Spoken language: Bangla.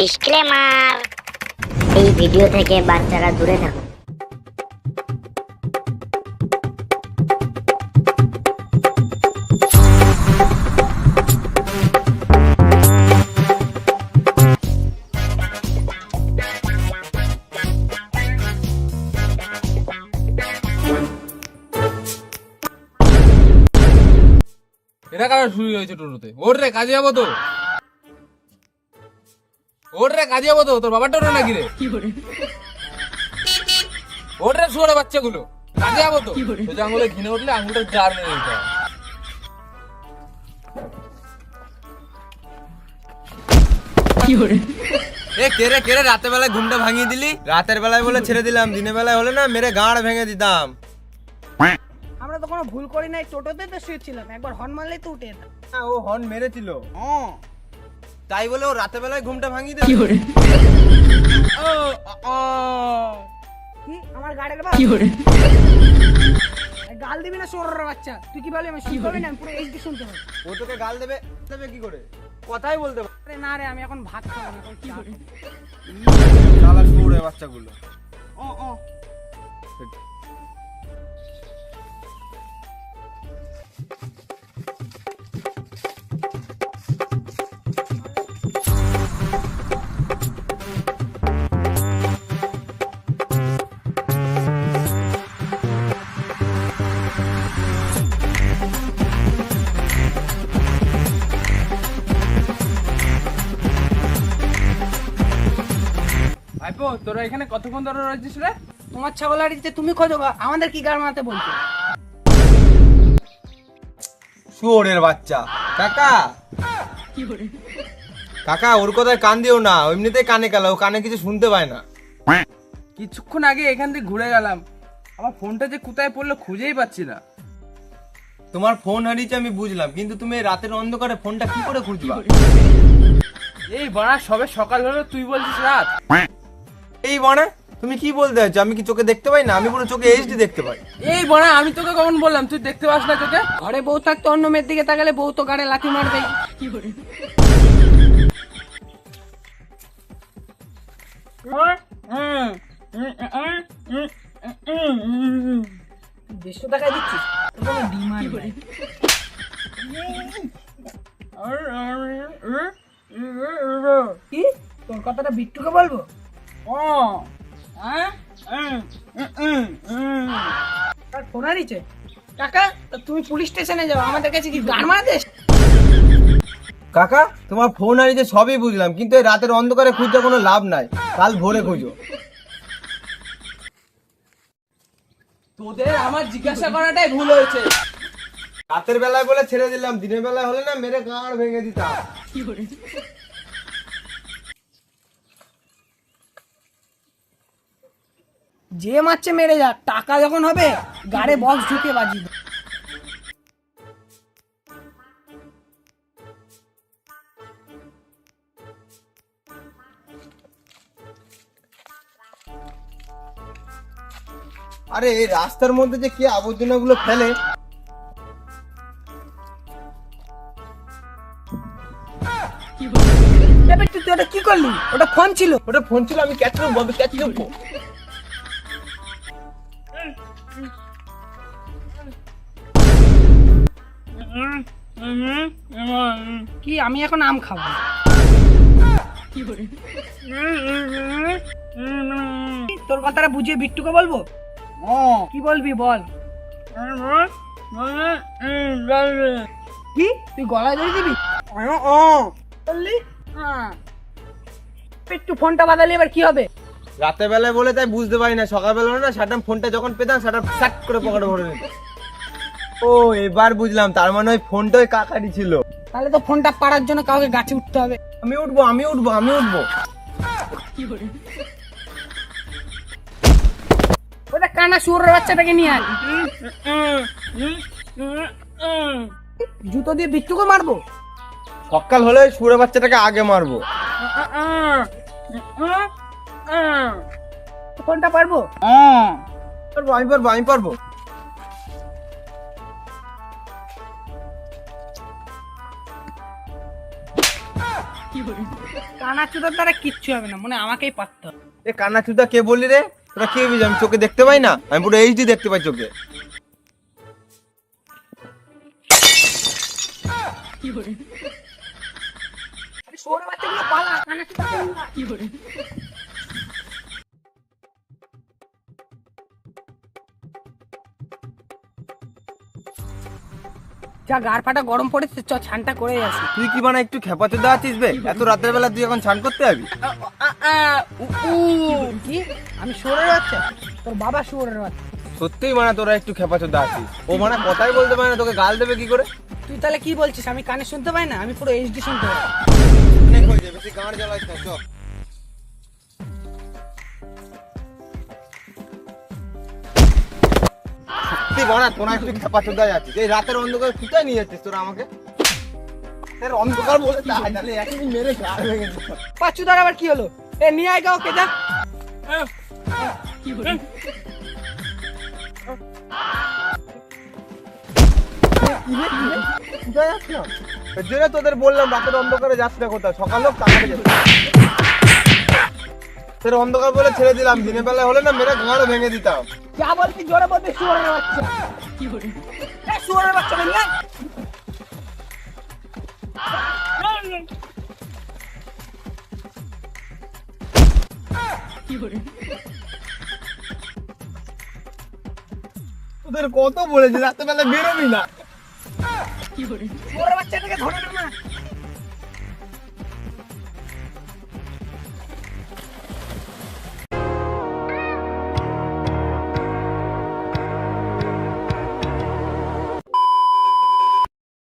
ডিসক্লেমার। এই ভিডিও থেকে বাচ্চারা দূরে থাকুন। এটা কারণ শুরু হয়েছে টোটোতে? ওর রে, কাজে যাব তো। ওর রে কাজে যাব তো তোর বাবার টোটো নাকি রে? ওর রে শুয়ারে বাচ্চাগুলো কাজে যাব তো সোজা আঙুলে ঘিনে উঠলে আঙুলটা জার মেরে দিতে। এ কেরে কেরে রাতের বেলায় ঘুমটা ভাঙিয়ে দিলি? রাতের বেলায় বলে ছেড়ে দিলাম দিনের বেলায় হলে না মেরে গাঁড় ভেঙে দিতাম। আমরা তো কোনো ভুল করি নাই টোটোতে তো শুয়েছিলাম একবার হর্ন মারলেই তো উঠে যেতাম। হ্যাঁ, ও হর্ন মেরেছিল। তাই বলে ও রাতের বেলায় ঘুমটা ভাঙিয়ে দিল কি আমার গাড়ির বাপ গাল দিবি না সোর বাচ্চা? তুই কি বলি আমি শুনতে পারি না? পুরো এইচডি শুনতে পারি ও তোকে গাল দেবে? দেবে কি করে? কথাই বলতে পারে আরে না রে আমি এখন ভাত খাব না কি করে? শালা শুয়োরে বাচ্চাগুলো। ও ও। ভাইপো তোরা এখানে কতক্ষণ ধরে রয়েছিস রে? তোমার ছাগলারিতে তুমি খোঁজো আমাদের কি গার বলছো? শুয়োরের বাচ্চা। কাকা! কাকা ওর কথায় কান দিও না এমনিতেই কানে কালা ও কানে কিছু শুনতে পায় না। কিছুক্ষণ আগে এখান থেকে ঘুরে গেলাম। আমার ফোনটা যে কোথায় পড়ল খুঁজেই পাচ্ছি না। তোমার ফোন হারিয়েছে আমি বুঝলাম কিন্তু তুমি রাতের অন্ধকারে ফোনটা কি করে খুঁজবা? এই বাড়া সবে সকাল হলো তুই বলছিস রাত? এই বনে তুমি কি বলতে চাইছো? আমি কি চোখে দেখতে পাই না? আমি পুরো চোখে এইচডি দেখতে পাই। এই বাড়া আমি তোকে কখন বললাম? তুই দেখতে পাস না তোকে? ঘরে বউ থাকতো অন্য মেয়ের দিকে তাকালে বউ তো গাড়ে লাথি মারবে কি করে দেড়শো দিচ্ছিস। কি? তোর কথাটা বিট্টুকে বলব? তার ফোন হারিয়েছে কাকা তা তুমি পুলিশ স্টেশনে যাও আমাদের কাছে কি গান মারাতে কাকা তোমার ফোন হারিয়েছে সবই বুঝলাম কিন্তু এই রাতের অন্ধকারে খুঁজতে কোনো লাভ নাই। কাল ভোরে খুঁজো। তোদের আমার জিজ্ঞাসা করাটাই ভুল হয়েছে। রাতের বেলায় বলে ছেড়ে দিলাম দিনের বেলায় হলে না মেরে গাঁড় ভেঙে দিতাম। যে মারছে মেরে যা টাকা যখন হবে গাড়ে বক্স ঢুকে বাজি। আরে এই রাস্তার মধ্যে যে কি আবর্জনা গুলো ফেলে তুই ওটা কি করলি? ওটা ফোন ছিল। ওটা ফোন ছিল আমি ক্যাচ নেব আমি ক্যাচ নেব কি, আমি এখন আম খাব? তোর কথাটা বুঝিয়ে বিট্টুকে বলব? কি বলবি বল? কি? তুই গলায় ধরে দিবি? বললি? হ্যাঁ। একটু ফোনটা বাদালি, এবার কি হবে? রাতের বেলায় বলে তাই বুঝতে পারি না, সকালবেলা না সাটাম ফোনটা যখন পেতাম সেটা স্যাট করে পকেটে ভরে নিত ও এবার বুঝলাম তার মানে ওই ফোনটা ওই কাকারই ছিল। তাহলে তো ফোনটা পাড়ার জন্য কাউকে গাছে উঠতে হবে। আমি উঠবো আমি উঠবো আমি উঠবো। ওটা কানা শুয়োরের বাচ্চাটাকে নিয়ে আয়। জুতো দিয়ে বিট্টুকে মারবো? সকাল হলে সুরে বাচ্চাটাকে আগে মারবো। ফোনটা পারব? পারব আমি পারব আমি পারব। কানা চুদার দ্বারা কিচ্ছু হবে না মনে আমাকেই পারতে হবে। এ কানাচুদা কে বললি রে? তোরা কে বুঝি? আমি চোখে দেখতে পাই না? আমি পুরো এইচডি দেখতে পাই চোখে। আরে যা গার ফাটা গরম পড়েছে চ ছানটা করে আসি। তুই কি মানে একটু খেপা চোদা আছিস বে? এত রাতের বেলা তুই এখন স্নান করতে যাবি? কি? আমি শুয়োরের বাচ্চা। তোর বাবা শুয়োরের বাচ্চা। সত্যিই মানে তোরা একটু খেপা চোদা আছিস। ও মানে কথাই বলতে পারে না তোকে গাল দেবে কি করে? তুই তাহলে কি বলছিস? আমি কানে শুনতে পাই না? আমি পুরো এইচডি শুনতে পাই। অনেক জ্বালাইস না বানা তোরা একটু এই রাতের অন্ধকার কোথায় নিয়ে যাচ্ছিস তোরা আমাকে? যাচ্ছ তোদের বললাম, রাতের অন্ধকারে যাস না কোথাও সকাল হোক তাড়াতাড়ি অন্ধকার বলে ছেড়ে দিলাম। দিনের বেলায় হলে না মেরে গাঁড় ভেঙে দিতাম। যা বলছি জোরে বলতে শুয়োরের বাচ্চা। এ শুয়োরের বাচ্চা তোদের কত বলেছি রাতের বেলা বেরোবি না। শুয়োরের বাচ্চাটাকে ধরে না